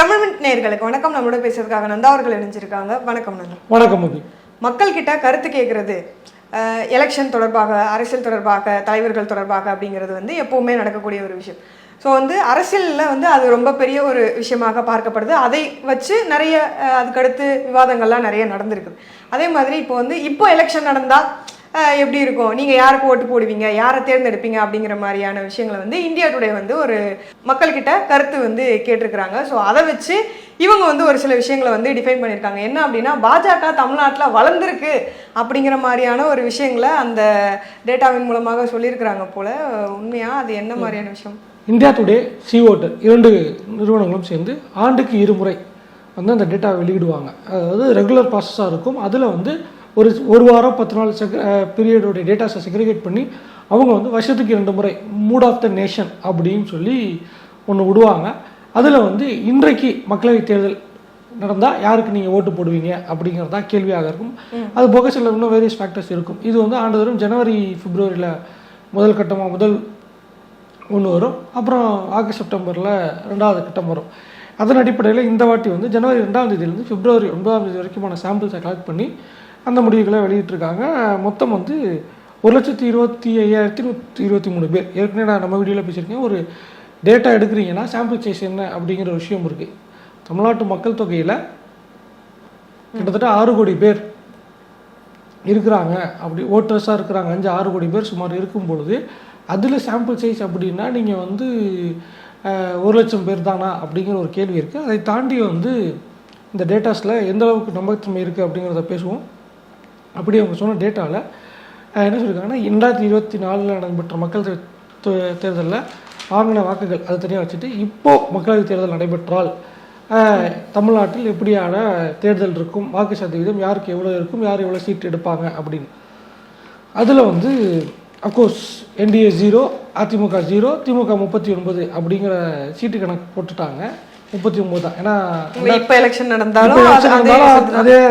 தமிழ் நேயர்களுக்கு வணக்கம். நம்மளோட பேசுறதுக்காக நந்தா அவர்கள் இணைஞ்சிருக்காங்க. வணக்கம் நந்தா. வணக்கம் மக்கள் கிட்ட கருத்து கேட்கறது எலெக்ஷன் தொடர்பாக அரசியல் தொடர்பாக தலைவர்கள் தொடர்பாக அப்படிங்கிறது வந்து எப்பவுமே நடக்கக்கூடிய ஒரு விஷயம். ஸோ வந்து அரசியலில் வந்து அது ரொம்ப பெரிய ஒரு விஷயமாக பார்க்கப்படுது. அதை வச்சு நிறைய அதுக்கடுத்து விவாதங்கள்லாம் நிறைய நடந்திருக்குது அதே மாதிரி இப்போ வந்து இப்போ எலெக்ஷன் நடந்தால் எப்படி இருக்கும்? நீங்கள் யாருக்கு ஓட்டு போடுவீங்க? யாரை தேர்ந்தெடுப்பீங்க? அப்படிங்கிற மாதிரியான விஷயங்களை வந்து இந்தியா டுடே வந்து ஒரு மக்கள்கிட்ட கருத்து வந்து கேட்டிருக்கிறாங்க. ஸோ அதை வச்சு இவங்க வந்து ஒரு சில விஷயங்களை வந்து டிஃபைன் பண்ணியிருக்காங்க. என்ன அப்படின்னா பாஜக தமிழ்நாட்டில் வளர்ந்துருக்கு அப்படிங்கிற மாதிரியான ஒரு விஷயங்களை அந்த டேட்டாவின் மூலமாக சொல்லியிருக்கிறாங்க போல. உண்மையா? அது என்ன மாதிரியான விஷயம்? இந்தியா டுடே சிஓட்டு இரண்டு நிறுவனங்களும் சேர்ந்து ஆண்டுக்கு இருமுறை வந்து அந்த டேட்டா வெளியிடுவாங்க. அதாவது ரெகுலர் ப்ராசஸாக இருக்கும். அதில் வந்து ஒரு ஒரு வாரம் பத்து நாள் செக் பீரியடோடைய டேட்டாஸை செக்ரிகேட் பண்ணி அவங்க வந்து வருஷத்துக்கு இரண்டு முறை மூட் ஆஃப் த நேஷன் அப்படின்னு சொல்லி ஒன்று விடுவாங்க. அதில் வந்து இன்றைக்கு மக்களவைத் தேர்தல் நடந்தால் யாருக்கு நீங்கள் ஓட்டு போடுவீங்க அப்படிங்கிறது தான் கேள்வியாக இருக்கும். அது போக சில இன்னும் வேரியஸ் ஃபேக்டர்ஸ் இருக்கும். இது வந்து ஆண்டுதோறும் ஜனவரி பிப்ரவரியில் முதல் கட்டமாக முதல் ஒன்று வரும். அப்புறம் ஆகஸ்ட் செப்டம்பரில் ரெண்டாவது கட்டம் வரும். அதன் அடிப்படையில் இந்த வாட்டி வந்து ஜனவரி ரெண்டாம் தேதியிலேருந்து பிப்ரவரி ஒன்பதாம் தேதி வரைக்குமான சாம்பிள்ஸை கலெக்ட் பண்ணி அந்த முடிவுகளை வெளியிட்டிருக்காங்க. மொத்தம் வந்து ஒரு லட்சத்தி இருபத்தி ஐயாயிரத்தி நூற்றி இருபத்தி மூணு பேர். ஏற்கனவே நான் நம்ம வீடியோவில் பேசியிருக்கேன். ஒரு டேட்டா எடுக்கிறீங்கன்னா சாம்பிள் சைஸ் என்ன அப்படிங்கிற விஷயம் இருக்குது தமிழ்நாட்டு மக்கள் தொகையில் கிட்டத்தட்ட ஆறு கோடி பேர் இருக்கிறாங்க. அப்படி ஓட்டர்ஸாக இருக்கிறாங்க. அஞ்சு ஆறு கோடி பேர் சுமார் இருக்கும் பொழுது அதில் சாம்பிள் சைஸ் அப்படின்னா நீங்கள் வந்து ஒரு லட்சம் பேர் தானா அப்படிங்கிற ஒரு கேள்வி இருக்குது அதை தாண்டி வந்து இந்த டேட்டாஸில் எந்த அளவுக்கு நம்பகத்தன்மை இருக்குது அப்படிங்கிறத பேசுவோம். அப்படி அவங்க சொன்ன டேட்டாவில் என்ன சொல்லியிருக்காங்கன்னா ரெண்டாயிரத்தி இருபத்தி நாலில் நடைபெற்ற மக்கள் தேர்தலில் வாங்கின வாக்குகள் அது தனியாக வச்சுட்டு இப்போது மக்களவைத் தேர்தல் நடைபெற்றால் தமிழ்நாட்டில் எப்படியான தேர்தல் இருக்கும் வாக்கு சதவீதம் யாருக்கு எவ்வளோ இருக்கும் யார் எவ்வளோ சீட் எடுப்பாங்க அப்படின்னு. அதில் வந்து of course NDA zero AIADMK zero DMK முப்பத்தி ஒன்பது அப்படிங்கிற சீட்டு கணக்கு போட்டுட்டாங்க. முப்பத்தி ஒன்பது தான். ஏன்னா இப்போ எலெக்ஷன் நடந்தாலும் அது- தான்.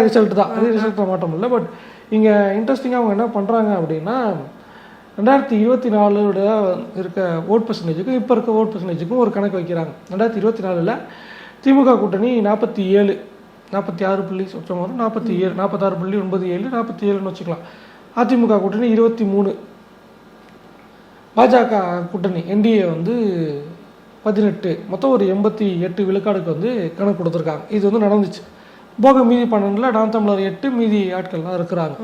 ரிசல்ட் தான். அதே ரிசல்ட்டில் மாற்றம் இல்லை. பட் இங்கே இன்ட்ரெஸ்டிங்காக அவங்க என்ன பண்ணுறாங்க அப்படின்னா ரெண்டாயிரத்தி இருபத்தி நாலோட இருக்க ஓட் பர்சன்டேஜுக்கும் இப்போ இருக்க ஓட் பர்சன்டேஜுக்கும் ஒரு கணக்கு வைக்கிறாங்க. ரெண்டாயிரத்தி இருபத்தி நாலில் திமுக கூட்டணி நாற்பத்தி ஏழு நாற்பத்தி ஆறு புள்ளி சொச்சம் வரும். நாற்பத்தி ஏழு நாற்பத்தாறு புள்ளி ஒன்பது ஏழு நாற்பத்தி ஏழுன்னு வச்சுக்கலாம். அதிமுக கூட்டணி இருபத்தி மூணு. பாஜக கூட்டணி என்டிஏ வந்து பதினெட்டு மொத்தம் ஒரு எண்பத்தி எட்டு விழுக்காடுக்கு வந்து கணக்கு கொடுத்துருக்காங்க இது வந்து நடந்துச்சு. போக மீதி பன்னெண்டில் நான் தமிழர் எட்டு மீதி ஆட்கள்லாம் இருக்கிறாங்க.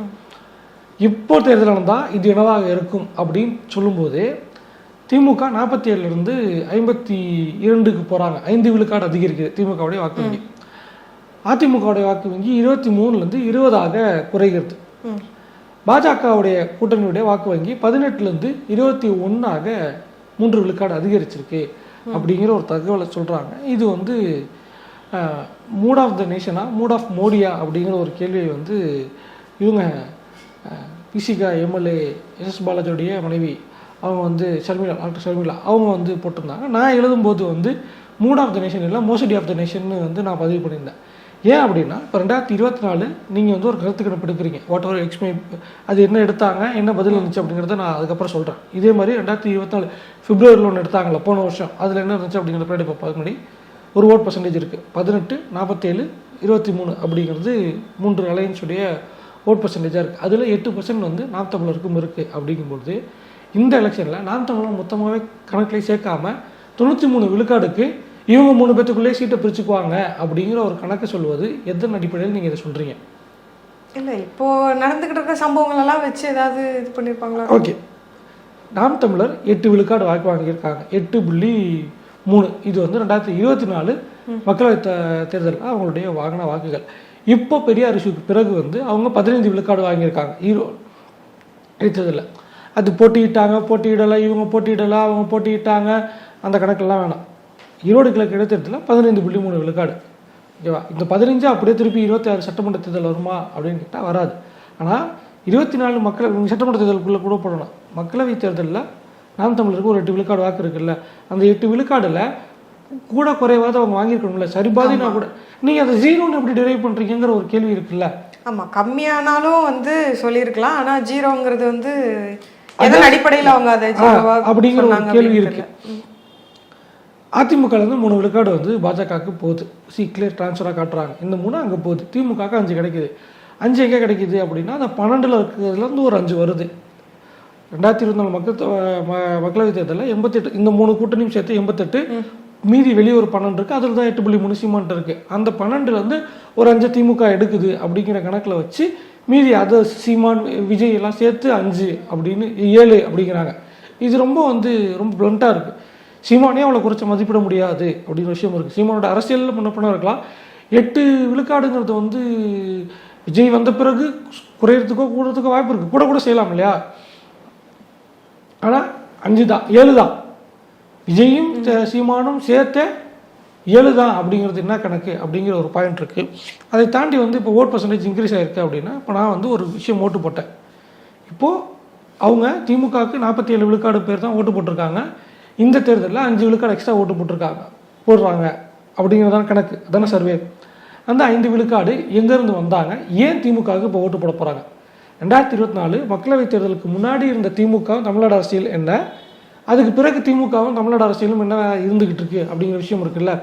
இப்போ தேர்தல் நடந்தால் இது என்னவாக இருக்கும் அப்படின்னு சொல்லும்போது திமுக நாற்பத்தி ஏழுலேருந்து ஐம்பத்தி இரண்டுக்கு போகிறாங்க ஐந்து விழுக்காடு அதிகரிக்குது திமுகவுடைய வாக்கு வங்கி. அதிமுகவுடைய வாக்கு வங்கி இருபத்தி மூணுலேருந்து இருபதாக குறைகிறது. பாஜகவுடைய கூட்டணியுடைய வாக்கு வங்கி பதினெட்டுலேருந்து இருபத்தி ஒன்றாக மூன்று விழுக்காடு அதிகரிச்சிருக்கு. அப்படிங்கிற ஒரு தகவலை சொல்கிறாங்க இது வந்து mood of the nation mood of மோடியா அப்படிங்கிற ஒரு கேள்வியை வந்து இவங்க பிசிகா எம்எல்ஏ எஸ் பாலாஜியோடைய மனைவி அவங்க வந்து ஷர்மிளா டாக்டர் ஷர்மிளா அவங்க வந்து போட்டிருந்தாங்க. நான் எழுதும்போது வந்து மூட் ஆஃப் த நேஷன் இல்லை மோசடி ஆஃப் த நேஷன் வந்து நான் பதிவு பண்ணியிருந்தேன். ஏன் அப்படின்னா இப்போ ரெண்டாயிரத்தி இருபத்தி நாலு நீங்கள் வந்து ஒரு கருத்து கணிப்பு எடுக்கிறீங்க. வாட் எவர் எக்ஸ்மே அது என்ன எடுத்தாங்க என்ன பதில் இருந்துச்சு அப்படிங்கிறத நான் அதுக்கப்புறம் சொல்கிறேன் இதே மாதிரி ரெண்டாயிரத்தி இருபத்தி நாலு பிப்ரவரியில் ஒன்று எடுத்தாங்களா போன வருஷம் அதில் என்ன இருந்துச்சு அப்படிங்கிற பின்னாடி இப்போ முன்னாடி ஒரு ஓட் பர்சன்டேஜ் இருக்குது பதினெட்டு நாற்பத்தேழு இருபத்தி மூணு அப்படிங்கிறது மூன்று அலையன்ஸுடைய ஓட் பர்சன்டேஜாக இருக்குது அதில் எட்டு பர்சன்ட் வந்து நாம் தமிழருக்கும் இருக்குது அப்படிங்கும்பொழுது இந்த எலெக்ஷனில் நாம் தமிழர் மொத்தமாகவே கணக்கில் சேர்க்காம தொண்ணூற்றி மூணு விழுக்காடுக்கு இவங்க மூணு பேத்துக்குள்ளே சீட்டை பிரிச்சுக்குவாங்க அப்படிங்கிற ஒரு கணக்கு சொல்வது எதன் அடிப்படையில் நீங்கள் இதை சொல்கிறீங்க இல்ல இப்போ நடந்துகிட்டு இருக்க சம்பவங்கள் எல்லாம் வச்சு ஏதாவது இது பண்ணிருப்பாங்களா? ஓகே. நாம் தமிழர் எட்டு விழுக்காடு வாக்கு வாங்கியிருக்காங்க. எட்டு புள்ளி மூணு. இது வந்து ரெண்டாயிரத்தி இருபத்தி நாலு மக்களவை தேர்தலில் அவங்களுடைய வாங்கின வாக்குகள். இப்போ பெரியார் இஷ்யூக்கு பிறகு வந்து அவங்க பதினைந்து விழுக்காடு வாங்கியிருக்காங்க. ஈரோ தேர்தலில் அது போட்டியிட்டாங்க போட்டியிடலை இவங்க போட்டியிடலை அவங்க போட்டியிட்டாங்க. அந்த கணக்கெல்லாம் வேணாம். ஈரோடு கிழக்கு இடைத்தேர்தலில் பதினைந்து புள்ளி மூணு விழுக்காடு. ஓகேவா? இந்த பதினஞ்சு அப்படியே திருப்பி இருபத்தி ஆறு சட்டமன்ற தேர்தல் வருமா அப்படின்னு கேட்டால் வராது. ஆனால் இருபத்தி நாலு மக்கள் சட்டமன்ற தேர்தலுக்குள்ளே கூட போடணும். மக்களவை தேர்தலில் நாம் தமிழருக்கு ஒரு எட்டு விழுக்காடு வாக்கு இருக்குல்ல. அந்த எட்டு விழுக்காடுல கூட குறைவாத அவங்க வாங்கியிருக்கணும்ல. சரிபாதினா கூட நீங்கள் அதை ஜீரோன்னு எப்படி டிரைவ் பண்ணுறீங்கிற ஒரு கேள்வி இருக்குல்ல. ஆமா கம்மியானாலும் வந்து சொல்லியிருக்கலாம். ஆனா ஜீரோங்கிறது வந்து எதன் அடிப்படையில் அவங்க அதை அப்படிங்கிற ஒரு கேள்வி அப்படின்னு இருக்கு. தெரியல. ம். அதிமுகலேருந்து மூணு விழுக்காடு வந்து பாஜகவுக்கு போகுது. சி கிளியர் ட்ரான்ஸ்ஃபராக காட்டுறாங்க. இந்த மூணு அங்கே போகுது. திமுகவுக்கு அஞ்சு கிடைக்குது. அஞ்சு எங்கே கிடைக்குது அப்படின்னா அந்த பன்னெண்டில் இருக்கிறதுலேருந்து ஒரு அஞ்சு வருது. ரெண்டாயிரத்தி இருபத்தி நாலு மக்கள் மக்களவைத் தேர்தலில் எண்பத்தெட்டு இந்த மூணு கூட்டணியும் சேர்த்து எண்பத்தெட்டு மீதி வெளியே ஒரு பன்னெண்டு இருக்குது அதில் தான் எட்டு புள்ளி மூணு சீமான்ட்டு இருக்குது அந்த பன்னெண்டுலேருந்து ஒரு அஞ்சு திமுக எடுக்குது அப்படிங்கிற கணக்கில் வச்சு மீதி அதை சீமான் விஜய் எல்லாம் சேர்த்து அஞ்சு அப்படின்னு ஏழு அப்படிங்கிறாங்க. இது ரொம்ப வந்து ரொம்ப ப்ளண்ட்டாக இருக்குது சீமானே அவளை குறைச்ச மதிப்பிட முடியாது அப்படின்னு விஷயம் இருக்குது சீமானோட அரசியலில் முன்ன பண்ண இருக்கலாம். எட்டு விழுக்காடுங்கிறது வந்து விஜய் வந்த பிறகு குறையிறதுக்கோ கூடுறதுக்கோ வாய்ப்பு இருக்குது கூட கூட செய்யலாம் இல்லையா? ஆனால் அஞ்சு தான் ஏழு தான். விஜயும் சீமானும் சேர்த்த ஏழு தான் அப்படிங்கிறது என்ன கணக்கு அப்படிங்கிற ஒரு பாயிண்ட் இருக்குது அதை தாண்டி வந்து இப்போ ஓட் பர்சன்டேஜ் இன்க்ரீஸ் ஆகிருக்கு அப்படின்னா இப்போ நான் வந்து ஒரு விஷயம் ஓட்டு போட்டேன். இப்போது அவங்க திமுகவுக்கு நாற்பத்தி ஏழு விழுக்காடு பேர் தான் ஓட்டு போட்டிருக்காங்க. இந்த தேர்தலில் அஞ்சு விழுக்காடு எக்ஸ்ட்ரா ஓட்டு போட்டிருக்காங்க. போடுறாங்க. அப்படிங்கிறதான கணக்கு. அதான சர்வே அந்த ஐந்து விழுக்காடு எங்கேருந்து வந்தாங்க? ஏன் திமுகவுக்கு இப்போ ஓட்டு போட போகிறாங்க ரெண்டாயிரத்தி இருபத்தி நாலு மக்களவைத் தேர்தலுக்கு முன்னாடி இருந்த திமுக தமிழ்நாடு அரசியல் என்ன? அதுக்கு பிறகு திமுகவும் தமிழ்நாடு அரசியலும் என்ன இருந்துகிட்டு இருக்கு? அப்படிங்கிற விஷயம் இருக்குல்ல.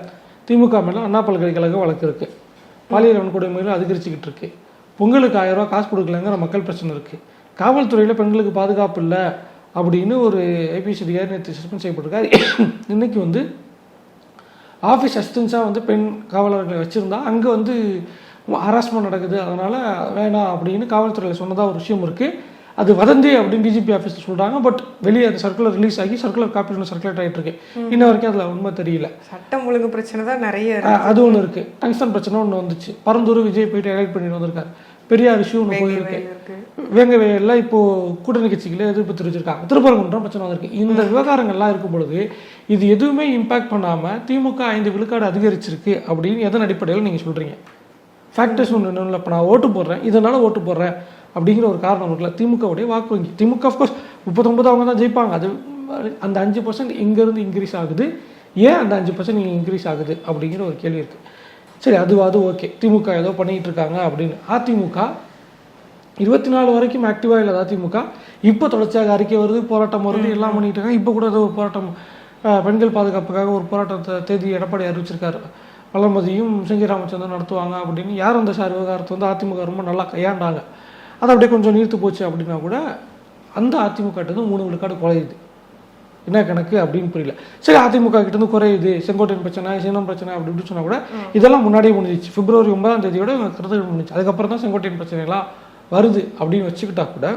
திமுக மேலே அண்ணா பல்கலைக்கழக வழக்கு இருக்கு. பாலியல் வன்கொடுமைகள் அதிகரிச்சுக்கிட்டு இருக்கு. பொங்கலுக்கு ஆயிரம் ரூபா காசு கொடுக்கலங்கிற மக்கள் பிரச்சனை இருக்கு. காவல்துறையில் பெண்களுக்கு பாதுகாப்பு இல்லை. அப்படின்னு ஒரு ஐபிஎஸ் அதிகாரி நேற்று சஸ்பெண்ட் செய்யப்பட்டிருக்காரு. இன்னைக்கு வந்து ஆஃபீஸ் அசிஸ்டன்ஸாக வந்து பெண் காவலர்களை வச்சுருந்தா அங்கே வந்து ஹராஸ்மெண்ட் நடக்குது. அதனால் வேணாம் அப்படின்னு காவல்துறையில் சொன்னதாக ஒரு விஷயம் இருக்குது அது வதந்தி அப்படின்னு டிஜிபி ஆஃபீஸில் சொல்கிறாங்க பட் வெளியே அந்த சர்க்குலர் ரிலீஸ் ஆகி சர்க்குலர் காப்பி ஒன்று சர்க்குலேட் ஆகிட்டு இருக்கு. இன்ன வரைக்கும் அதில் உண்மை தெரியல. சட்டம் ஒழுங்கு பிரச்சனை தான் நிறைய அது ஒன்று இருக்குது டங்ஸ்டன் பிரச்சனை ஒன்று வந்துச்சு. பரந்தூர் விஜய் போயிட்டு எலெக்ட் பண்ணிட்டு வந்திருக்காரு. பெரியார் இஷ்யூ ஒன்று போயிருக்கு. வேங்க வேலையில் இப்போ கூட்டணி கட்சிகளே எதிர்ப்பு தெரிவிச்சிருக்காங்க. திருப்பரங்குன்றம் பிரச்சனை வந்திருக்கு. இந்த விவகாரங்கள்லாம் இருக்கும் பொழுது இது எதுவுமே இம்பாக்ட் பண்ணாமல் திமுக ஐந்து விழுக்காடு அதிகரிச்சிருக்கு அப்படின்னு எதன் அடிப்படையில் நீங்கள் சொல்கிறீங்க ஃபேக்டர்ஸ் ஒன்று இல்லை. இப்போ நான் ஓட்டு போடுறேன். இதனால் ஓட்டு போடுறேன் அப்படிங்கிற ஒரு காரணம் இருக்குல்ல. திமுகவுடைய வாக்கு வங்கி. திமுக அஃப்கோர்ஸ் முப்பத்தொம்பது அவங்க தான் ஜெயிப்பாங்க. அது அந்த அஞ்சு பர்சன்ட் இங்கேருந்து இன்க்ரீஸ் ஆகுது. ஏன் அந்த அஞ்சு பர்சன்ட் இங்கே இன்க்ரீஸ் ஆகுது அப்படிங்கிற ஒரு கேள்வி இருக்குது சரி அது அது ஓகே. திமுக ஏதோ பண்ணிகிட்டு இருக்காங்க அப்படின்னு. அதிமுக இருபத்தி நாலு வரைக்கும் ஆக்டிவாக இல்லை அதிமுக. இப்போ தொடர்ச்சியாக அறிக்கை வருது போராட்டம் வருது எல்லாம் பண்ணிட்டு இருக்காங்க. இப்போ கூட ஏதோ ஒரு போராட்டம் பெண்கள் பாதுகாப்புக்காக ஒரு போராட்டத்தை தேதி எடப்பாடி அறிவிச்சிருக்காரு. வளர்மதியும் செங்கி ராமச்சந்திரன் நடத்துவாங்க அப்படின்னு. யார் அந்த சார்? விவகாரத்தை வந்து அதிமுக ரொம்ப நல்லா கையாண்டாங்க. அது அப்படியே கொஞ்சம் நீர்த்து போச்சு அப்படின்னா கூட அந்த அதிமுக கிட்ட இருந்து மூணு விழுக்காடு குறையுது. என்ன கணக்கு அப்படின்னு புரியல. சரி அதிமுக கிட்ட இருந்து குறையுது செங்கோட்டையன் பிரச்சனை சீனம் பிரச்சனை அப்படி இப்படி சொன்னா கூட இதெல்லாம் முன்னாடியே முடிஞ்சிச்சு பிப்ரவரி ஒன்பதாம் தேதியோட கருத்துக்கள் முடிஞ்சிச்சு. அதுக்கப்புறம் தான் செங்கோட்டையன் பிரச்சனைலாம் வருது அப்படின்னு வச்சுக்கிட்டா கூட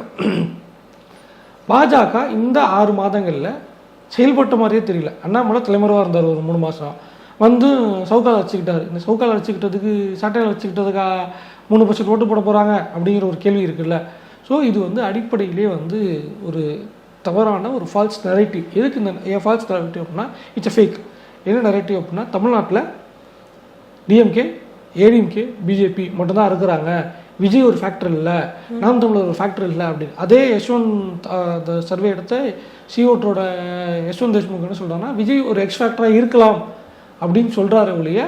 பாஜக இந்த ஆறு மாதங்களில் செயல்பட்ட மாதிரியே தெரியல. அண்ணாமலை தலைமறைவாக இருந்தார் ஒரு மூணு மாதம் வந்து சவுக்கால் வச்சுக்கிட்டாரு இந்த சவுக்கால் வச்சுக்கிட்டதுக்கு சட்டையில் வச்சுக்கிட்டதுக்கா மூணு பர்சன்ட் ஓட்டு போட போகிறாங்க அப்படிங்கிற ஒரு கேள்வி இருக்குல்ல. ஸோ இது வந்து அடிப்படையிலே வந்து ஒரு தவறான ஒரு ஃபால்ஸ் நெரேட்டிவ் எதுக்கு இந்த ஏன் ஃபால்ஸ் நெரேட்டிவ் அப்படின்னா இட்ஸ் அ ஃபேக் என்ன நெரேட்டிவ் அப்படின்னா தமிழ்நாட்டில் டிஎம்கே ஏடிஎம்கே பிஜேபி மட்டும்தான் இருக்கிறாங்க. விஜய் ஒரு ஃபேக்டர் இல்லை. நாம் தமிழர் ஒரு ஃபேக்டர் இல்லை அப்படின்னு. அதே யஷ்வந்த் அந்த சர்வே எடுத்த சிஓட்டோட யஷ்வந்த் தேஷ்முக் என்ன சொல்கிறாங்கன்னா விஜய் ஒரு எக்ஸ் ஃபேக்டராக இருக்கலாம் அப்படின்னு சொல்கிறாரு ஒழிய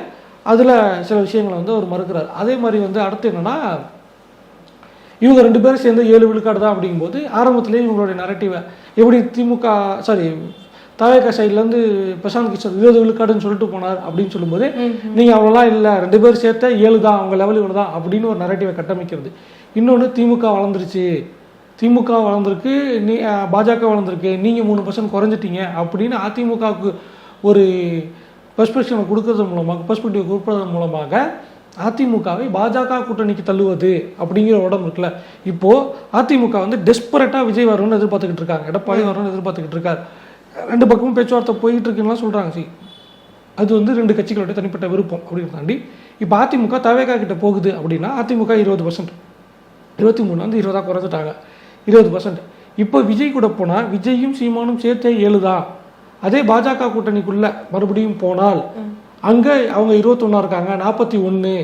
அதில் சில விஷயங்களை வந்து அவர் மறுக்கிறார். அதே மாதிரி வந்து அடுத்து என்னன்னா இவங்க ரெண்டு பேரும் சேர்ந்து ஏழு விழுக்காடு தான் அப்படிங்கும்போது ஆரம்பத்திலேயே இவங்களுடைய நரேட்டிவை எப்படி திமுக சாரி தவேக சைட்லேருந்து பிரசாந்த் கிஷோர் இருபது விழுக்காடுன்னு சொல்லிட்டு போனார் அப்படின்னு சொல்லும்போது நீங்கள் அவ்வளோலாம் இல்லை ரெண்டு பேரும் சேர்த்த ஏழு தான் அவங்க லெவல் இவ்வளோ தான் அப்படின்னு ஒரு நரேட்டிவை கட்டமைக்கிறது. இன்னொன்று திமுக வளர்ந்துருச்சு. திமுக வளர்ந்துருக்கு நீ பாஜக வளர்ந்துருக்கு. நீங்கள் மூணு பர்சன்ட் குறைஞ்சிட்டீங்க அப்படின்னு அதிமுகவுக்கு ஒரு பெர்ஸ்பெக்டிவ் கொடுக்கறது மூலமாக பெர்ஸ்பெக்டிவ் கொடுப்பதன் மூலமாக அதிமுகவை பாஜக கூட்டணிக்கு தள்ளுவது அப்படிங்கிற உடம்பு இருக்குல்ல. இப்போ அதிமுக வந்து டெஸ்பரேட்டாக விஜய் வரும்னு எதிர்பார்த்துக்கிட்டு இருக்காங்க. எடப்பாடி வரும்னு எதிர்பார்த்துக்கிட்டு இருக்காரு. ரெண்டு பக்கமும் பேச்சுவார்த்தை போயிட்டு இருக்குன்னா சொல்கிறாங்க சி. அது வந்து ரெண்டு கட்சிகளுடைய தனிப்பட்ட விருப்பம் அப்படின்னு தாண்டி இப்போ அதிமுக தவேகா கிட்ட போகுது அப்படின்னா அதிமுக இருபது பர்சன்ட் இருபத்தி மூணு வந்து இருபதா குறைஞ்சிட்டாங்க. இருபது பர்சன்ட் இப்போ விஜய் கூட போனால் விஜயும் சீமானும் சேர்த்தே ஏழுதா? அதே பாஜக கூட்டணிக்குள்ள மறுபடியும் போனால் அங்கே அவங்க இருபத்தொன்னா இருக்காங்க நாற்பத்தி ஒன்று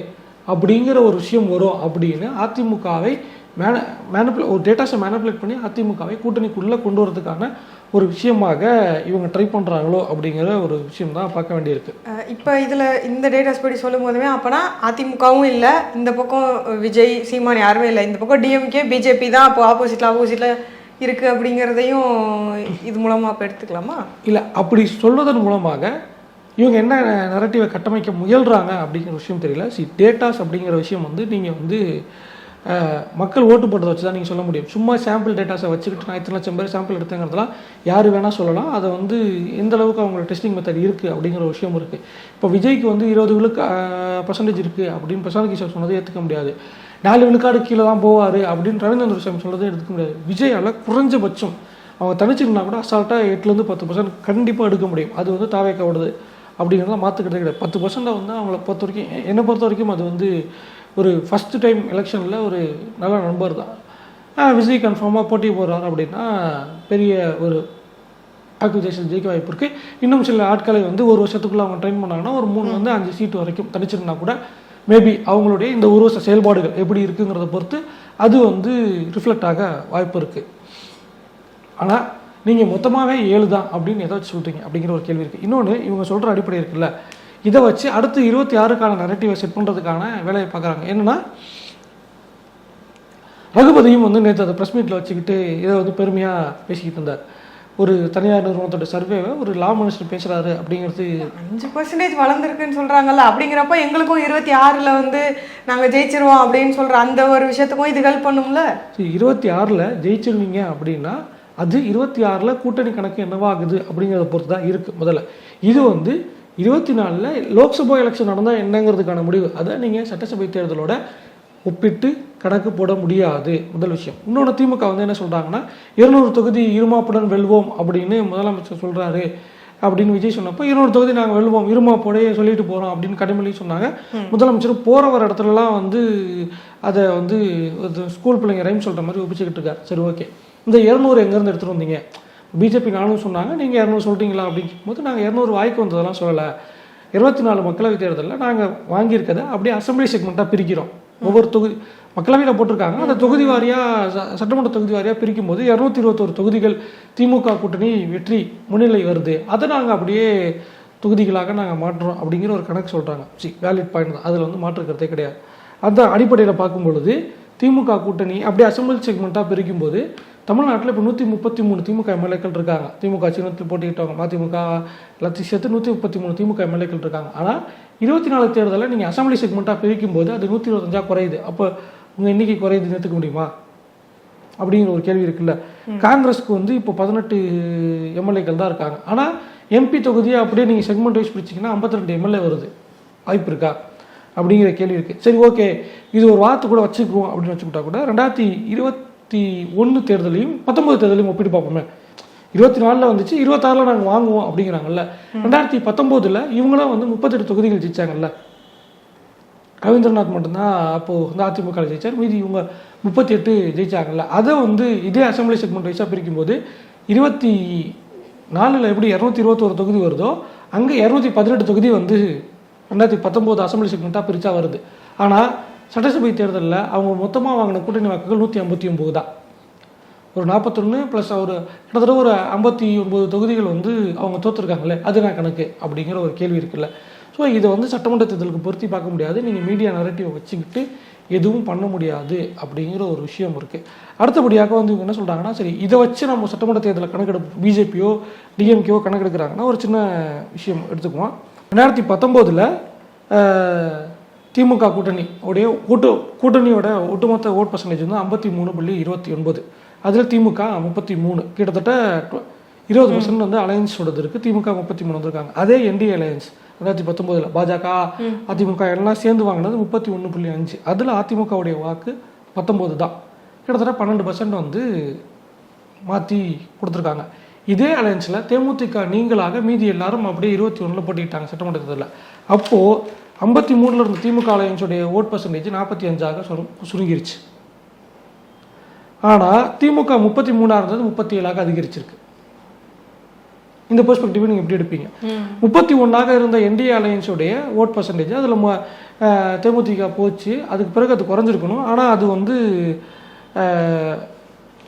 அப்படிங்கிற ஒரு விஷயம் வரும் அப்படின்னு அதிமுகவை மேன மேனப்புலே ஒரு டேட்டாஸை மேனப்புலேட் பண்ணி அதிமுகவை கூட்டணிக்குள்ளே கொண்டு வரதுக்கான ஒரு விஷயமாக இவங்க ட்ரை பண்ணுறாங்களோ அப்படிங்கிற ஒரு விஷயம் தான் பார்க்க வேண்டியிருக்கு. இப்ப இதுல இந்த டேட்டாஸ் படி சொல்லும் போதுமே அப்பனா அதிமுகவும் இல்ல இந்த பக்கம் விஜய் சீமான் யாருமே இல்லை. இந்த பக்கம் டிஎம்கே பிஜேபி தான் அப்போ ஆப்போசிட்ல ஆப்போசிட்ல இருக்கு அப்படிங்கிறதையும் இது மூலமா அப்ப எடுத்துக்கலாமா? இல்லை அப்படி சொல்வதன் மூலமாக இவங்க என்ன நரட்டிவை கட்டமைக்க முயல்கிறாங்க அப்படிங்கிற விஷயம் தெரியல. சி டேட்டாஸ் அப்படிங்கிற விஷயம் வந்து நீங்கள் வந்து மக்கள் ஓட்டு போட்டதை வச்சு தான் நீங்கள் சொல்ல முடியும். சும்மா சாம்பிள் டேட்டாஸை வச்சுக்கிட்டு நான் இத்தனை லட்சம் பேர் சாம்பிள் எடுத்தேங்கிறதுலாம் யார் வேணால் சொல்லலாம். அதை வந்து எந்த அளவுக்கு அவங்களோட டெஸ்டிங் மெத்தட் இருக்குது அப்படிங்கிற ஒரு விஷயம் இருக்குது இப்போ விஜய்க்கு வந்து இருபது விழுக்கு பர்சன்டேஜ் இருக்குது அப்படின்னு பிரசாந்த் கிஷோர் சொன்னதை ஏற்றுக்க முடியாது. நாலு விழுக்காடு கீழே தான் போவார் அப்படின்னு ரவீந்திர சாமி சொல்றதை எடுத்துக்க முடியாது. விஜயால் குறைஞ்சபட்சம் அவங்க தனிச்சிருந்தா கூட அசால்ட்டாக எட்டுலேருந்து பத்து பர்சன்ட் கண்டிப்பாக எடுக்க முடியும். அது வந்து தாவேக்காவோடது. அப்படிங்கிறத மாற்றுக்கிட்டே கிடையாது. பத்து பர்சன்ட்டை வந்து அவங்கள பொறுத்த வரைக்கும் என்னை பொறுத்த வரைக்கும் அது வந்து ஒரு ஃபஸ்ட்டு டைம் எலெக்ஷனில் ஒரு நல்ல நண்பர் தான். விஜய் கன்ஃபார்மாக போட்டி போடுறாரு அப்படின்னா பெரிய ஒரு அக்விஜேஷன் ஜெயிக்க வாய்ப்பு இருக்குது இன்னும் சில ஆட்களை வந்து ஒரு வருஷத்துக்குள்ள அவங்க ட்ரெயின் பண்ணாங்கன்னா ஒரு மூணு வந்து அஞ்சு சீட்டு வரைக்கும் தனிச்சிருந்தா கூட மேபி அவங்களுடைய இந்த ஒரு வருஷ செயல்பாடுகள் எப்படி இருக்குங்கிறத பொறுத்து அது வந்து ரிஃப்ளெக்ட் ஆக வாய்ப்பு இருக்குது ஆனால் நீங்கள் மொத்தமாகவே ஏழு தான் அப்படின்னு வச்சு சொல்கிறீங்க அப்படிங்கிற ஒரு கேள்வி இருக்குது இன்னொன்று இவங்க சொல்கிற அடிப்படை இருக்குல்ல. இதை வச்சு அடுத்து இருபத்தி ஆறுக்கான நரட்டிவை செட் பண்ணுறதுக்கான வேலையை பார்க்குறாங்க. என்னென்னா ரகுபதியும் வந்து நேற்று அதை ப்ரெஸ் மீட்டில் வச்சுக்கிட்டு இதை வந்து பெருமையாக பேசிக்கிட்டு இருந்தார். ஒரு தனியார் நிறுவனத்தோட சர்வேவை ஒரு லா மினிஸ்டர் பேசுகிறாரு அப்படிங்கிறது அஞ்சு பர்சன்டேஜ் வளர்ந்துருக்குன்னு சொல்றாங்கல்ல அப்படிங்கிறப்ப எங்களுக்கும் இருபத்தி ஆறுல வந்து நாங்க ஜெயிச்சிருவோம் அப்படின்னு சொல்ற அந்த ஒரு விஷயத்துக்கும் இது ஹெல்ப் பண்ணும்ல? இருபத்தி ஆறில் ஜெயிச்சிருவீங்க அப்படின்னா அது இருபத்தி ஆறில் கூட்டணி கணக்கு என்னவாகுது அப்படிங்கிறத பொறுத்து தான் இருக்குது முதல்ல. இது வந்து இருபத்தி நாலில் லோக்சபா எலெக்ஷன் நடந்தால் என்னங்கிறதுக்கான முடிவு. அதை நீங்கள் சட்டசபை தேர்தலோட ஒப்பிட்டு கணக்கு போட முடியாது. முதல் விஷயம். இன்னொன்று திமுக வந்து என்ன சொல்கிறாங்கன்னா இருநூறு தொகுதி இருமாப்புடன் வெல்வோம் அப்படின்னு முதலமைச்சர் சொல்கிறாரு அப்படின்னு விஜய் சொன்னப்போ இருநூறு தொகுதி நாங்கள் வெல்வோம் இருமாப்போடையே சொல்லிட்டு போகிறோம் அப்படின்னு கடுமொழி சொன்னாங்க. முதலமைச்சர் போகிற வர இடத்துலலாம் வந்து அதை வந்து ஸ்கூல் பிள்ளைங்க ரைம் சொல்கிற மாதிரி ஒப்பிச்சுக்கிட்டு இருக்காரு. சரி ஓகே இந்த இரநூறு எங்கேருந்து எடுத்துகிட்டு வந்தீங்க? பிஜேபி நானும் சொன்னாங்க நீங்கள் இரநூறு சொல்லிட்டீங்களா அப்படின்னு போது நாங்கள் இரநூறு வாய்க்கு வந்ததெல்லாம் சொல்லலை. இருபத்தி நாலு மக்களவைத் தேர்தலில் நாங்கள் வாங்கியிருக்கதை அப்படியே அசம்பிளி செக்மெண்ட்டாக பிரிக்கிறோம். ஒவ்வொரு தொகுதி மக்களவையில் போட்டிருக்காங்க. அந்த தொகுதி வாரியாக சட்டமன்ற தொகுதி வாரியாக பிரிக்கும் போது இரநூத்தி இருபத்தோரு தொகுதிகள் திமுக கூட்டணி வெற்றி முன்னிலை வருது. அதை நாங்கள் அப்படியே தொகுதிகளாக நாங்கள் மாற்றுறோம் அப்படிங்கிற ஒரு கணக்கு சொல்கிறாங்க சி வேலிட் பாயிண்ட் தான். அதில் வந்து மாற்றுக்கிறதே கிடையாது. அந்த அடிப்படையில் பார்க்கும் பொழுது திமுக கூட்டணி அப்படியே அசம்பிளி செக்மெண்ட்டாக பிரிக்கும்போது தமிழ்நாட்டில் இப்போ நூற்றி முப்பத்தி மூணு திமுக எம்எல்ஏக்கள் இருக்காங்க. திமுக சின்னத்தில் போட்டிக்கிட்டவங்க மதிமுக எல்லாத்தையும் சேர்த்து நூற்றி முப்பத்தி மூணு திமுக எம்எல்ஏக்கள் இருக்காங்க. ஆனால் இருபத்தி நாலு தேர்தலில் நீங்கள் அசம்பிளி செக்மெண்ட்டாக பிரிக்கும் போது அது நூற்றி இருபத்தஞ்சா குறையுது. அப்போ உங்கள் எண்ணிக்கை குறையுதுன்னு எடுத்துக்க முடியுமா? அப்படிங்கிற ஒரு கேள்வி இருக்குல்ல. காங்கிரஸ்க்கு வந்து இப்போ பதினெட்டு எம்எல்ஏக்கள் தான் இருக்காங்க. ஆனால் எம்பி தொகுதியை அப்படியே நீங்கள் செக்மெண்ட் வைஸ் பிடிச்சிங்கன்னா 52 ரெண்டு எம்எல்ஏ வருது. வாய்ப்பு இருக்கா? அப்படிங்கிற கேள்வி இருக்குது சரி ஓகே. இது ஒரு வார்த்தை கூட வச்சுக்குவோம் அப்படின்னு வச்சுக்கிட்டா கூட ரெண்டாயிரத்தி இருபத்தி ஒன்று தேர்தலையும் பத்தொன்பது தேர்தலையும் ஒப்பிட்டு பார்ப்போமே. இருபத்தி நாலில் வந்துச்சு இருபத்தாறில் நாங்கள் வாங்குவோம் அப்படிங்கிறாங்கல்ல. ரெண்டாயிரத்தி பத்தொம்போதில் இவங்களும் வந்து முப்பத்தெட்டு தொகுதிகள் ஜெயிச்சாங்கல்ல. ரவீந்திரநாத் மட்டும்தான் அப்போது வந்து அதிமுக ஜெயிச்சார். மீதி இவங்க முப்பத்தி எட்டு ஜெயிச்சாங்கல்ல. அதை வந்து இதே அசம்பிளி செக்மெண்ட் வைஸாக பிரிக்கும்போது இருபத்தி நாலில் எப்படி இரநூத்தி இருபத்தோரு தொகுதி வருதோ அங்கே இரநூத்தி பதினெட்டு தொகுதி வந்து ரெண்டாயிரத்தி பத்தொம்போது அசம்பிளி செக்மெண்ட்டாக பிரித்தா வருது. ஆனால் சட்டசபை தேர்தலில் அவங்க மொத்தமாக வாங்கின கூட்டணி வாக்குகள் நூற்றி ஐம்பத்தி ஒம்பது தான். ஒரு நாற்பத்தொன்று ப்ளஸ் ஒரு கிட்டத்தட்ட ஒரு ஐம்பத்தி ஒம்பது தொகுதிகள் வந்து அவங்க தோற்றுருக்காங்களே அது நான் கணக்கு அப்படிங்கிற ஒரு கேள்வி இருக்குல்ல. ஸோ இதை வந்து சட்டமன்ற தேர்தலுக்கு பொருத்தி பார்க்க முடியாது. நீங்கள் மீடியா நரேட்டிவை வச்சுக்கிட்டு எதுவும் பண்ண முடியாது அப்படிங்கிற ஒரு விஷயம் இருக்குது அடுத்தபடியாக வந்து இவங்க என்ன சொல்கிறாங்கன்னா சரி இதை வச்சு நம்ம சட்டமன்ற தேர்தலில் கணக்கெடுப்பு பிஜேபியோ டிஎம்கேவோ கணக்கெடுக்கிறாங்கன்னா ஒரு சின்ன விஷயம் எடுத்துக்குவோம். ரெண்டாயிரத்தி பத்தொம்போதில் திமுக கூட்டணி உடைய கூட்டு கூட்டணியோட ஒட்டுமொத்த ஓட் பர்சன்டேஜ் வந்து ஐம்பத்தி மூணு புள்ளி இருபத்தி ஒன்பது. அதில் திமுக முப்பத்தி மூணு. கிட்டத்தட்ட இருபது பர்சன்ட் வந்து அலையன்ஸோடது இருக்குது திமுக முப்பத்தி மூணு வந்திருக்காங்க. அதே என்டிஏ அலையன்ஸ் ரெண்டாயிரத்தி பத்தொம்போதில் பாஜக அதிமுக எல்லாம் சேர்ந்து வாங்கினது முப்பத்தி ஒன்று புள்ளி அஞ்சு. அதில் அதிமுகவுடைய வாக்கு பத்தொம்போது தான். கிட்டத்தட்ட பன்னெண்டு பர்சன்ட் வந்து மாற்றி கொடுத்துருக்காங்க. இதே அலையன்ஸில் தேமுதிக நீங்களாக மீதி எல்லாரும் அப்படியே இருபத்தி ஒன்றில் போட்டிக்கிட்டாங்க சட்டமன்ற தேர்தலில். அப்போது ஐம்பத்தி மூணில் இருந்த திமுக அலையன்ஸுடைய ஓட் பர்சன்டேஜ் நாற்பத்தி அஞ்சாக சுரு சுருங்கிருச்சு. ஆனால் திமுக முப்பத்தி மூணாக இருந்தது முப்பத்தி ஏழாக அதிகரிச்சிருக்கு. இந்த பெர்ஸ்பெக்டிவை நீங்கள் எப்படி எடுப்பீங்க? முப்பத்தி ஒன்றாக இருந்த என்டிஏ அலையன்ஸுடைய ஓட் பர்சன்டேஜ் அதில் தேமுதிக போச்சு அதுக்கு பிறகு அது குறைஞ்சிருக்கணும். ஆனால் அது வந்து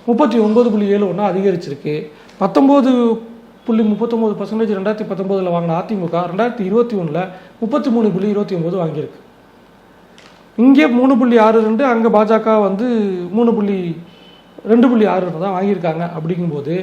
முப்பத்தி ஒன்பது புள்ளி ஏழு ஒன்றா அதிகரிச்சிருக்கு. பத்தொம்போது புள்ளி முப்பத்தொம்போது பர்சன்டேஜ் ரெண்டாயிரத்தி பத்தொம்போதில் வாங்கின அதிமுக ரெண்டாயிரத்தி இருபத்தி ஒன்றில் முப்பத்தி மூணு புள்ளி இருபத்தி ஒம்பது வாங்கியிருக்கு. இங்கே மூணு புள்ளி ஆறு ரெண்டு அங்கே பாஜக வந்து மூணு புள்ளி ரெண்டு புள்ளி ஆறு தான் வாங்கியிருக்காங்க அப்படிங்கும்போது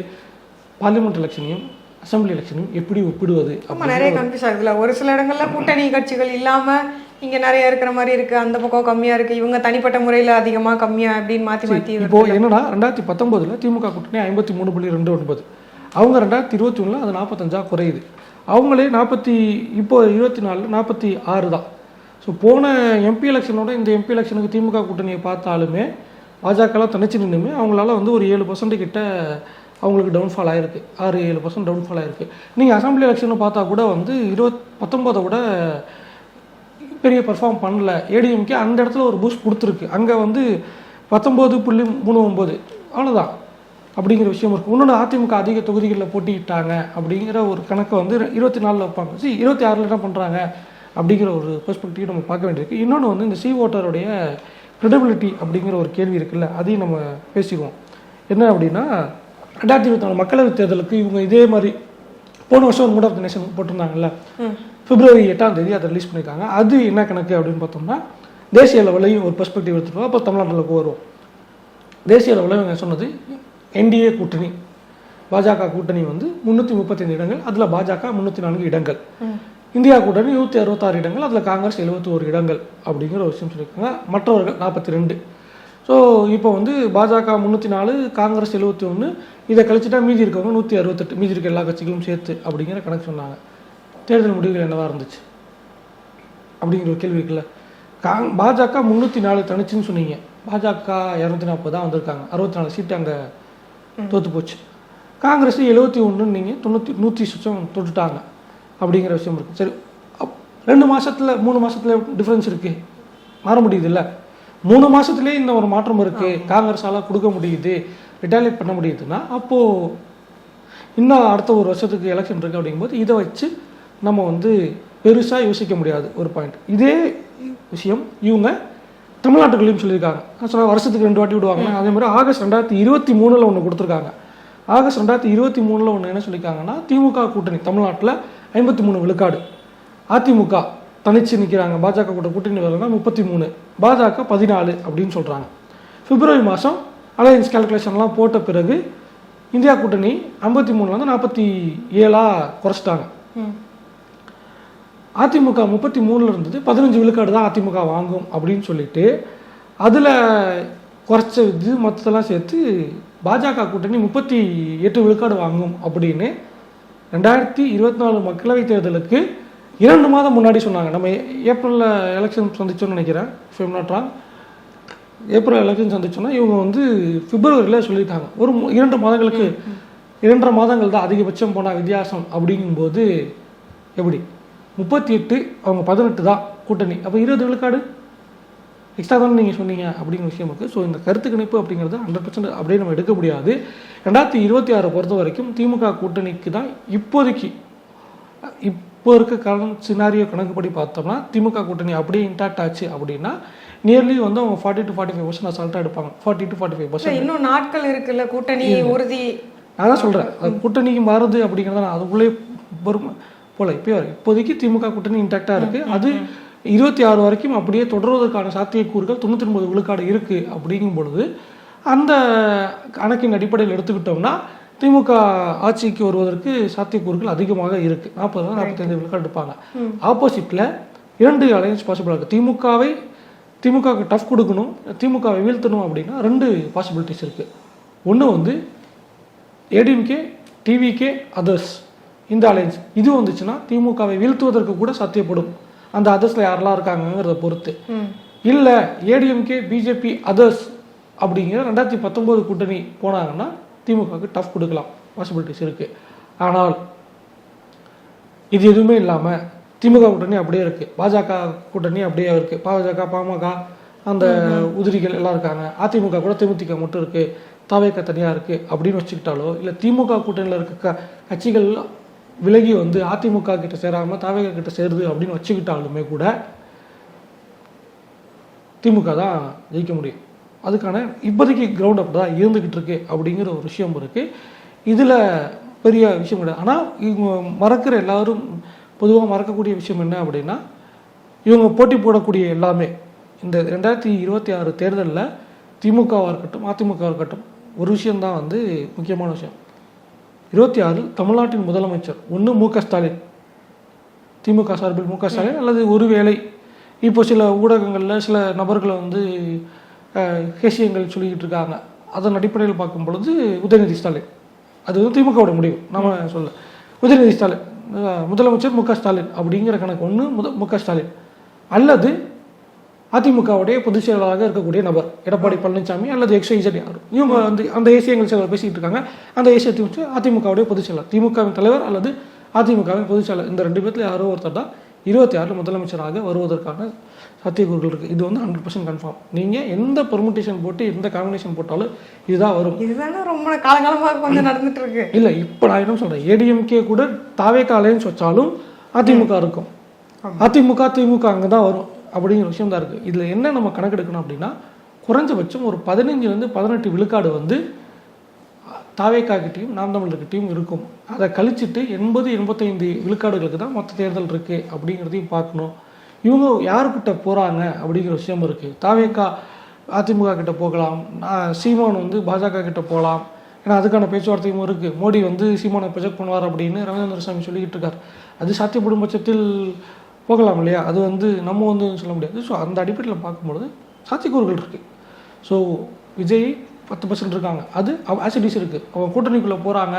பார்லிமெண்ட் எலெக்ஷனையும் அசம்பிளி எலெக்ஷனையும் எப்படி ஒப்பிடுவது நிறைய கன்ஃபியூஸ் ஆகுதுல ஒரு சில இடங்கள்ல கூட்டணி கட்சிகள் இல்லாம இங்க நிறைய இருக்கிற மாதிரி இருக்கு. அந்த பக்கம் கம்மியா இருக்கு. இவங்க தனிப்பட்ட முறையில அதிகமா கம்மியா அப்படின்னு மாத்தி மாத்தி இப்போ என்னன்னா ரெண்டாயிரத்தி பத்தொன்பதுல திமுக கூட்டணி ஐம்பத்தி மூணு புள்ளி ரெண்டு ஒன்பது. அவங்க ரெண்டாயிரத்தி இருபத்தி ஒன்றில் அது நாற்பத்தஞ்சா குறையுது. அவங்களே நாற்பத்தி இப்போ இருபத்தி நாலு நாற்பத்தி ஆறு தான். ஸோ போன எம்பி எலெக்ஷனோட இந்த எம்பி எலெக்ஷனுக்கு திமுக கூட்டணியை பார்த்தாலுமே பாஜகலாம் தனிச்சு நின்றுமே அவங்களால வந்து ஒரு ஏழு பர்சன்ட் கிட்ட அவங்களுக்கு டவுன்ஃபால் ஆயிருக்கு. ஆறு ஏழு பர்சன்ட் டவுன்ஃபால் ஆயிருக்கு. நீங்கள் அசம்பிளி எலெக்ஷன் பார்த்தா கூட வந்து இருபத் பத்தொம்போதை விட பெரிய பெர்ஃபார்ம் பண்ணல. ஏடிஎம்கே அந்த இடத்துல ஒரு பூஸ்ட் கொடுத்துருக்கு. அங்கே வந்து பத்தொம்போது புள்ளி மூணு ஒம்பது அவ்வளோதான் அப்படிங்கிற விஷயம் இருக்குது இன்னொன்று அதிமுக அதிக தொகுதிகளில் போட்டியிட்டாங்க அப்படிங்கிற ஒரு கணக்கை வந்து இருபத்தி நாலில் வைப்பாங்க. சி இருபத்தி ஆறில் என்ன பண்ணுறாங்க அப்படிங்கிற ஒரு பெர்ஸ்பெக்டிவ் நம்ம பார்க்க வேண்டியிருக்கு. இன்னொன்று வந்து இந்த சி ஓட்டருடைய credibility அப்படிங்கிற ஒரு கேள்வி இருக்குல்ல அதையும் நம்ம பேசிக்குவோம். என்ன அப்படின்னா ரெண்டாயிரத்தி இருபத்தி நாலு மக்களவைத் தேர்தலுக்கு இவங்க இதே மாதிரி போன வருஷம் ஒரு மூட் ஆஃப் த நேஷன் போட்டிருந்தாங்கல்ல பிப்ரவரி எட்டாம் தேதி அதை ரிலீஸ் பண்ணியிருக்காங்க. அது என்ன கணக்கு அப்படின்னு பார்த்தோம்னா தேசிய லெவலையும் ஒரு பெர்ஸ்பெக்டிவ் எடுத்துருவோம் அப்போ தமிழ்நாட்டில் வரும். தேசிய லெவலில் இவங்க சொன்னது என்டிஏ கூட்டணி பாஜக கூட்டணி வந்து முந்நூற்றி முப்பத்தைந்து இடங்கள் அதில் பாஜக முந்நூற்றி நான்கு இடங்கள். இந்தியா கூட்டணி நூற்றி அறுபத்தாறு இடங்கள் அதில் காங்கிரஸ் 71 இடங்கள் அப்படிங்கிற ஒரு விஷயம் சொல்லியிருக்காங்க. மற்றவர்கள் நாற்பத்தி ரெண்டு ஸோ இப்போ வந்து பாஜக முந்நூற்றி நாலு காங்கிரஸ் 71 ஒன்று இதை கழிச்சிட்டா மீதி இருக்கவங்க நூற்றி அறுபத்தெட்டு மீதி இருக்க எல்லா கட்சிகளும் சேர்த்து அப்படிங்கிற கணக்கு சொன்னாங்க. தேர்தல் முடிவுகள் என்னவா இருந்துச்சு? அப்படிங்கிற ஒரு கேள்வி இருக்குல்ல. காங் பாஜக முந்நூற்றி நாலு தனிச்சுன்னு சொன்னீங்க. பாஜக இரநூத்தி நாற்பது தான் வந்திருக்காங்க. அறுபத்தி நாலு சீட்டு அங்கே தோற்று போச்சு. காங்கிரஸ் எழுபத்தி ஒன்றுன்னு நீங்கள் தொண்ணூற்றி நூற்றி சுச்சம் தொட்டுட்டாங்க அப்படிங்கிற விஷயம் இருக்குது சரி அப் ரெண்டு மாசத்துல மூணு மாசத்துல டிஃப்ரென்ஸ் இருக்குது மாற முடியுது இல்லை மூணு மாசத்துலயே இந்த ஒரு மாற்றம் இருக்குது காங்கிரஸால கொடுக்க முடியுது ரிட்டாலியேட் பண்ண முடியுதுன்னா அப்போது இன்னும் அடுத்த ஒரு வருஷத்துக்கு எலெக்ஷன் இருக்குது அப்படிங்கும்போது இதை வச்சு நம்ம வந்து பெருசாக யோசிக்க முடியாது ஒரு பாயிண்ட் இதே விஷயம் இவங்க தமிழ்நாட்டுக்குள்ளேயும் சொல்லியிருக்காங்க. நான் வருஷத்துக்கு ரெண்டு வாட்டி விடுவாங்க. அதே மாதிரி ஆகஸ்ட் ரெண்டாயிரத்தி இருபத்தி மூணில் ஒன்று கொடுத்துருக்காங்க. ஆகஸ்ட் ரெண்டாயிரத்தி இருபத்தி மூணில் ஒன்று என்ன சொல்லியிருக்காங்கன்னா திமுக கூட்டணி தமிழ்நாட்டில் ஐம்பத்தி மூணு விழுக்காடு. அதிமுக தனிச்சு நிற்கிறாங்க பாஜக கூட கூட்டணி வரலன்னா முப்பத்தி மூணு பாஜக பதினாலு அப்படின்னு சொல்கிறாங்க பிப்ரவரி மாதம் அலையன்ஸ் கால்குலேஷன்லாம் போட்ட பிறகு இந்தியா கூட்டணி ஐம்பத்தி மூணுலேருந்து நாற்பத்தி ஏழாக குறைச்சிட்டாங்க. அதிமுக முப்பத்தி மூணுல இருந்தது பதினஞ்சு விழுக்காடு தான் அதிமுக வாங்கும் அப்படின்னு சொல்லிட்டு அதில் குறைச்ச இது மொத்தத்தெல்லாம் சேர்த்து பாஜக கூட்டணி முப்பத்தி எட்டு விழுக்காடு வாங்கும் அப்படின்னு ரெண்டாயிரத்தி இருபத்தி நாலு மக்களவைத் தேர்தலுக்கு இரண்டு மாதம் முன்னாடி சொன்னாங்க. நம்ம ஏப்ரலில் எலெக்ஷன் சந்திச்சோம்னு நினைக்கிறேன் if I'm not wrong April election சந்திச்சோன்னா இவங்க வந்து பிப்ரவரியில் சொல்லியிருக்காங்க ஒரு இரண்டு மாதங்களுக்கு இரண்டரை மாதங்கள் தான் அதிகபட்சம் போன வித்தியாசம் அப்படிங்கும்போது எப்படி? முப்பத்தி எட்டு அவங்க பதினெட்டு தான் கூட்டணி. அப்போ இருபது விழுக்காடு? எக்ஸ்ட்ரா தானே நீங்கள் சொன்னீங்க அப்படிங்கிற விஷயம் இருக்குது ஸோ இந்த கருத்து கணிப்பு அப்படிங்கிறது ஹண்ட்ரட் பர்சன்ட் அப்படியே நம்ம எடுக்க முடியாது. ரெண்டாயிரத்தி இருபத்தி ஆறை பொறுத்த வரைக்கும் திமுக கூட்டணிக்கு தான் இப்போதைக்கு இப்போ இருக்க கரண்ட் சினாரியோ கணக்குப்படி பார்த்தோம்னா திமுக கூட்டணி அப்படியே இன்டாக்ட் ஆச்சு அப்படின்னா நியர்லி வந்து அவங்க forty to forty five percent அசால்ட்டாக எடுப்பாங்க. Forty to forty five percent இன்னும் நாட்கள் இருக்குல்ல கூட்டணி உறுதி. நான் தான் சொல்கிறேன் கூட்டணிக்கு மாறுது அப்படிங்கிறத நான் அதுக்குள்ளே பொறுமை போல. இப்போ இப்போதைக்கு திமுக கூட்டணி இன்டாக்டாக இருக்குது அது இருபத்தி ஆறு வரைக்கும் அப்படியே தொடர்வதற்கான சாத்தியக்கூறுகள் தொண்ணூற்றி ஒன்பது விழுக்காடு இருக்குது அப்படிங்கும் பொழுது அந்த கணக்கின் அடிப்படையில் எடுத்துக்கிட்டோம்னா திமுக ஆட்சிக்கு வருவதற்கு சாத்தியக்கூறுகள் அதிகமாக இருக்குது நாற்பது நாற்பத்தைந்து விழுக்காடு எடுப்பாங்க. ஆப்போசிட்டில் இரண்டு அலையன்ஸ் பாசிபிள் இருக்குது திமுகவை திமுகவுக்கு டஃப் கொடுக்கணும் திமுகவை வீழ்த்தணும் அப்படின்னா ரெண்டு பாசிபிலிட்டிஸ் இருக்குது ஒன்று வந்து ஏடிஎம்கே டிவிகே அதர்ஸ் இந்த அலைன்ஸ் இது வந்துச்சுன்னா திமுகவை வீழ்த்துவதற்கு கூட சாத்தியப்படும். அந்த அதர்ஸில் யாரெல்லாம் இருக்காங்கங்கிறத பொறுத்து. இல்லை ஏடிஎம்கே பிஜேபி அதர்ஸ் அப்படிங்கிற ரெண்டாயிரத்தி பத்தொம்போது கூட்டணி போனாங்கன்னா திமுகவுக்கு டஃப் கொடுக்கலாம். பாசிபிலிட்டிஸ் இருக்குது ஆனால் இது எதுவுமே இல்லாமல் திமுக கூட்டணி அப்படியே இருக்குது பாஜக கூட்டணி அப்படியே இருக்குது பாஜக பாமக அந்த உதிரிகள் எல்லாம் இருக்காங்க. அதிமுக கூட தேமுதிக மட்டும் இருக்குது தாவேக்க தனியாக இருக்குது அப்படின்னு வச்சுக்கிட்டாலோ இல்லை திமுக கூட்டணியில் இருக்க கட்சிகள் விலகி வந்து அதிமுக கிட்ட சேராமல் தாவேக கிட்ட சேருது அப்படின்னு வச்சுக்கிட்டாலுமே கூட திமுக தான் ஜெயிக்க முடியும். அதுக்கான இப்போதைக்கு கிரவுண்ட் அப்படி தான் இருந்துக்கிட்டு இருக்கு அப்படிங்கிற ஒரு விஷயம் இருக்குது இதில் பெரிய விஷயம் கிடையாது. ஆனால் இவங்க மறக்கிற எல்லாரும் பொதுவாக மறக்கக்கூடிய விஷயம் என்ன அப்படின்னா இவங்க போட்டி போடக்கூடிய எல்லாமே இந்த ரெண்டாயிரத்தி இருபத்தி ஆறு தேர்தலில் திமுகவாக இருக்கட்டும் அதிமுகவாக இருக்கட்டும் ஒரு விஷயம்தான் வந்து முக்கியமான விஷயம். இருபத்தி ஆறில் தமிழ்நாட்டின் முதலமைச்சர். ஒன்று மு க ஸ்டாலின். திமுக சார்பில் மு க ஸ்டாலின் அல்லது ஒருவேளை இப்போ சில ஊடகங்களில் சில நபர்களை வந்து கேசியங்கள் சொல்லிக்கிட்டு இருக்காங்க. அதன் அடிப்படையில் பார்க்கும் பொழுது உதயநிதி ஸ்டாலின். அது வந்து திமுகவோட முடிவு. நம்ம சொல்ல உதயநிதி ஸ்டாலின் முதலமைச்சர் மு க ஸ்டாலின் அப்படிங்கிற கணக்கு ஒன்று முத மு க ஸ்டாலின். அல்லது அதிமுகவுடைய பொதுச் செயலாளராக இருக்கக்கூடிய நபர் எடப்பாடி பழனிசாமி அல்லது எக்ஸ்ஐஜட் யார். இவங்க வந்து அந்த ஏசியங்கள் சிலர் பேசிக்கிட்டு இருக்காங்க. அந்த ஏசியத்தை வச்சு அதிமுகவுடைய பொதுச் செயலாளர் திமுகவின் தலைவர் அல்லது அதிமுகவின் பொதுச் செயலாளர் இந்த ரெண்டு பேர்த்துல யாரோ ஒருத்தர் தான் இருபத்தி ஆறில் முதலமைச்சராக வருவதற்கான சாத்தியக்கூறுகள் இருக்குது இது வந்து ஹண்ட்ரட் பர்சன்ட் கன்ஃபார்ம் நீங்கள் எந்த பெர்முட்டேஷன் போட்டு எந்த காம்பினேஷன் போட்டாலும் இதுதான் வரும். இதுதானே ரொம்ப காலங்காலமாக கொஞ்சம் நடந்துட்டு இருக்கு இல்லை இப்போ நான் என்ன சொல்கிறேன் ஏடிஎம்கே கூட தாவே காலேன்னு வச்சாலும் அதிமுக இருக்கும். அதிமுக திமுக அங்கே தான் வரும். அப்படிங்கிற விஷயம் தான் இருக்குது இதில் என்ன நம்ம கணக்கெடுக்கணும் அப்படின்னா குறைஞ்சபட்சம் ஒரு பதினஞ்சுலேருந்து பதினெட்டு விழுக்காடு வந்து தாவேக்காக்கிட்டையும் நாம் தமிழர்கிட்டையும் இருக்கும். அதை கழிச்சிட்டு எண்பது எண்பத்தைந்து விழுக்காடுகளுக்கு தான் மொத்த தேர்தல் இருக்குது அப்படிங்கிறதையும் பார்க்கணும். இவங்க யாருக்கிட்ட போகிறாங்க அப்படிங்கிற விஷயம் இருக்குது தாவேக்கா அதிமுக கிட்ட போகலாம். நான் சீமான் வந்து பாஜக கிட்ட போகலாம். ஏன்னா அதுக்கான பேச்சுவார்த்தையும் இருக்குது மோடி வந்து சீமானை ப்ரொஜெக்ட் பண்ணுவார் அப்படின்னு ரவீந்திர சாமி சொல்லிக்கிட்டு இருக்கார். அது சாத்தியப்படும் பட்சத்தில் போகலாம் இல்லையா? அது வந்து நம்ம வந்து சொல்ல முடியாது. ஸோ அந்த அடிப்படையில் பார்க்கும்பொழுது சாத்தியக்கூறுகள் இருக்குது ஸோ விஜய் பத்து பர்சன்ட் இருக்காங்க. அது ஆசிடிஸ் இருக்குது அவங்க கூட்டணிக்குள்ளே போகிறாங்க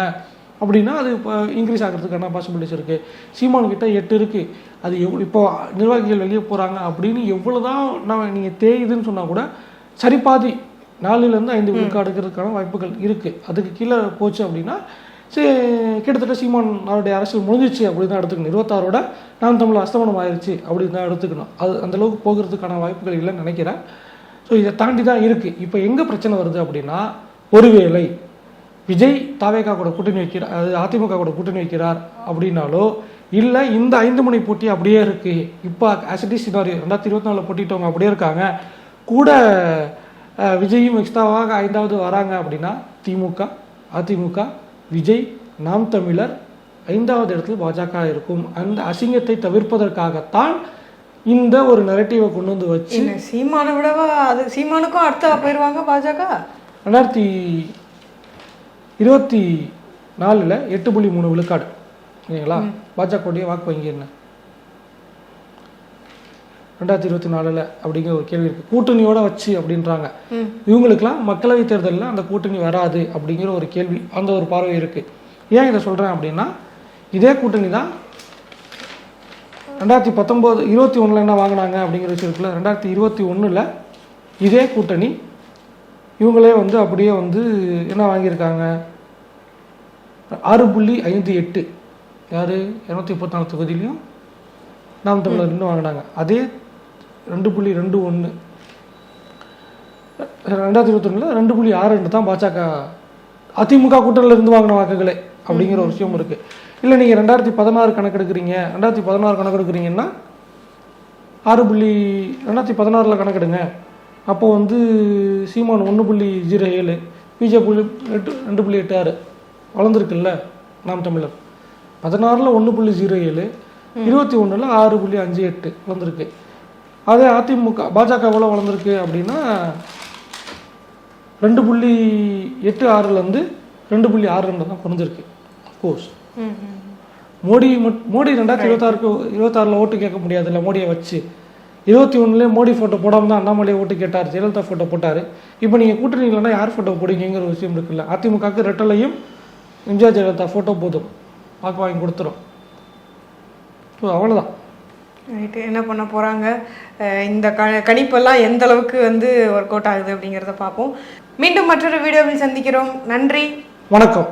அப்படின்னா அது இப்போ இன்க்ரீஸ் ஆகிறதுக்கான பாசிபிலிட்டிஸ் இருக்குது சீமான் கிட்ட எட்டு இருக்குது அது எவ் இப்போ நிர்வாகிகள் வெளியே போகிறாங்க அப்படின்னு எவ்வளோ தான் நான் நீங்கள் தேயுதுன்னு சொன்னால் கூட சரி பாதி நாலுலேருந்து ஐந்து விழுக்காடு எடுக்கிறதுக்கான வாய்ப்புகள் இருக்குது அதுக்கு கீழே போச்சு அப்படின்னா சரி கிட்டத்தட்ட சீமான் அவருடைய அரசியல் முடிஞ்சிச்சு அப்படின்னு தான் எடுத்துக்கணும். இருபத்தாறோட நாம் தமிழ் அஸ்தமனம் ஆயிடுச்சு அப்படின்னு தான் எடுத்துக்கணும். அது அந்த அளவுக்கு போகிறதுக்கான வாய்ப்புகள் இல்லைன்னு நினைக்கிறேன். ஸோ இதை தாண்டி தான் இருக்குது இப்போ எங்கே பிரச்சனை வருது அப்படின்னா ஒருவேளை விஜய் தாவேகா கூட கூட்டணி வைக்கிறார் அது அதிமுக கூட கூட்டணி வைக்கிறார் அப்படின்னாலோ இல்லை இந்த ஐந்து முனை போட்டி அப்படியே இருக்குது இப்போ ஆசிட்டி சினாரி ரெண்டாயிரத்தி இருபத்தி நாலில் போட்டிட்டவங்க அப்படியே இருக்காங்க. கூட விஜயும் எக்ஸ்ட்ராவாக ஐந்தாவது வராங்க அப்படின்னா திமுக அதிமுக விஜய் நாம் தமிழர் ஐந்தாவது இடத்தில் பாஜக இருக்கும். அந்த அசிங்கத்தை தவிர்ப்பதற்காகத்தான் இந்த ஒரு நெரட்டிவை கொண்டு வந்து வச்சு சீமானை விடவா? அது சீமானுக்கும் அடுத்தா போயிடுவாங்க பாஜக? ரெண்டாயிரத்தி இருபத்தி நாலில் எட்டு புள்ளி மூணு விழுக்காடு சரிங்களா பாஜகவுடைய வாக்கு வங்கி என்ன? ரெண்டாயிரத்தி இருபத்தி நாலில் அப்படிங்கிற ஒரு கேள்வி இருக்குது கூட்டணியோட வச்சு அப்படின்றாங்க. இவங்களுக்கெல்லாம் மக்களவைத் தேர்தலில் அந்த கூட்டணி வராது அப்படிங்கிற ஒரு கேள்வி அந்த ஒரு பார்வை இருக்குது ஏன் இதை சொல்கிறேன் அப்படின்னா இதே கூட்டணி தான் ரெண்டாயிரத்தி பத்தொம்போது இருபத்தி ஒன்றில் என்ன வாங்கினாங்க அப்படிங்கிற விஷயம் இருக்குல்ல ரெண்டாயிரத்தி இருபத்தி ஒன்றில் இதே கூட்டணி இவங்களே வந்து அப்படியே வந்து என்ன வாங்கியிருக்காங்க? ஆறு புள்ளி ஐந்து எட்டு யார்? இரநூத்தி முப்பத்தி நாலு தொகுதியிலையும் நாம் தமிழர் இன்னும் வாங்கினாங்க. அதே ரெண்டு புள்ளி ரெண்டு ஒன்று ரெண்டாயிரத்தி இருபத்தொன்னில் ரெண்டு புள்ளி ஆறு ரெண்டு தான் பாஜக அதிமுக கூட்டணியில் இருந்து வாங்கின வாக்குகளே அப்படிங்கிற ஒரு விஷயம் இருக்குது இல்லை நீங்கள் ரெண்டாயிரத்தி பதினாறு கணக்கெடுக்கிறீங்க ரெண்டாயிரத்தி பதினாறு கணக்கெடுக்கிறீங்கன்னா ஆறு புள்ளி ரெண்டாயிரத்தி பதினாறில் கணக்கெடுங்க. அப்போ வந்து சீமான் ஒன்று புள்ளி ஜீரோ ஏழு பிஜே புள்ளி எட்டு ரெண்டு புள்ளி எட்டு ஆறு வளர்ந்துருக்குல்ல நாம் தமிழர். பதினாறில் ஒன்று புள்ளி ஜீரோ ஏழு இருபத்தி ஒன்றில் ஆறு புள்ளி அஞ்சு எட்டு வளர்ந்துருக்கு. அதே அதிமுக பாஜக எவ்வளோ வளர்ந்துருக்கு அப்படின்னா ரெண்டு புள்ளி எட்டு ஆறுலேருந்து ரெண்டு புள்ளி ஆறு ரெண்டு தான் குறைஞ்சிருக்கு கோர்ஸ் மோடி மட்- மோடி ரெண்டாயிரத்தி இருபத்தாறுக்கு இருபத்தாறில் ஓட்டு கேட்க முடியாதுல்ல மோடியை வச்சு. இருபத்தி ஒன்றுலேயே மோடி ஃபோட்டோ போடாமல் தான் அண்ணாமலை ஓட்டு கேட்டார் ஜெயலலிதா ஃபோட்டோ போட்டார். இப்போ நீங்கள் கூட்டணி இல்லைன்னா யார் ஃபோட்டோ போடுவீங்கிற ஒரு விஷயம் இருக்குல்ல அதிமுகவுக்கு ரெட்டலையும் எம்ஜிஆர் ஜெயலலிதா ஃபோட்டோ போதும் வாக்கு வாங்கி கொடுத்துரும். ஸோ அவ்வளோதான் ரைட்டு என்ன பண்ண போகிறாங்க இந்த க கணிப்பெல்லாம் எந்த அளவுக்கு வந்து ஒர்க் அவுட் ஆகுது அப்படிங்கிறத பார்ப்போம். மீண்டும் மற்றொரு வீடியோவில் சந்திக்கிறோம். நன்றி. வணக்கம்.